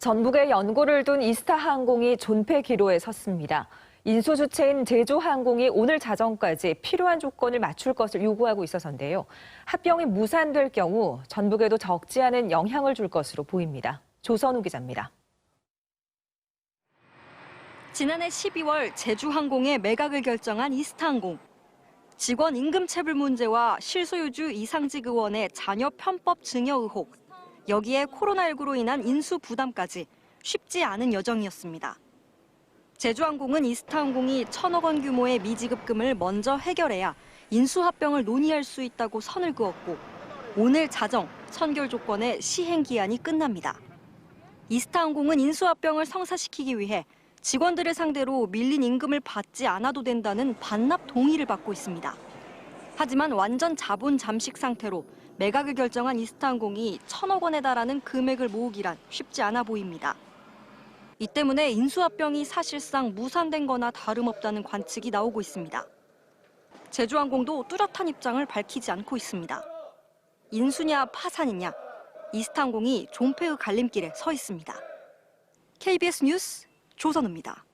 전북에 연고를 둔 이스타항공이 존폐 기로에 섰습니다. 인수 주체인 제주항공이 오늘 자정까지 필요한 조건을 맞출 것을 요구하고 있어서인데요. 합병이 무산될 경우 전북에도 적지 않은 영향을 줄 것으로 보입니다. 조선우 기자입니다. 지난해 12월 제주항공의 매각을 결정한 이스타항공. 직원 임금 체불 문제와 실소유주 이상직 의원의 자녀 편법 증여 의혹, 여기에 코로나19로 인한 인수 부담까지 쉽지 않은 여정이었습니다. 제주항공은 이스타항공이 천억 원 규모의 미지급금을 먼저 해결해야 인수합병을 논의할 수 있다고 선을 그었고 오늘 자정 선결 조건의 시행 기한이 끝납니다. 이스타항공은 인수합병을 성사시키기 위해 직원들을 상대로 밀린 임금을 받지 않아도 된다는 반납 동의를 받고 있습니다. 하지만 완전 자본 잠식 상태로 매각을 결정한 이스타항공이 천억 원에 달하는 금액을 모으기란 쉽지 않아 보입니다. 이 때문에 인수합병이 사실상 무산된 거나 다름없다는 관측이 나오고 있습니다. 제주항공도 뚜렷한 입장을 밝히지 않고 있습니다. 인수냐 파산이냐, 이스타항공이 존폐의 갈림길에 서 있습니다. KBS 뉴스 조선우입니다.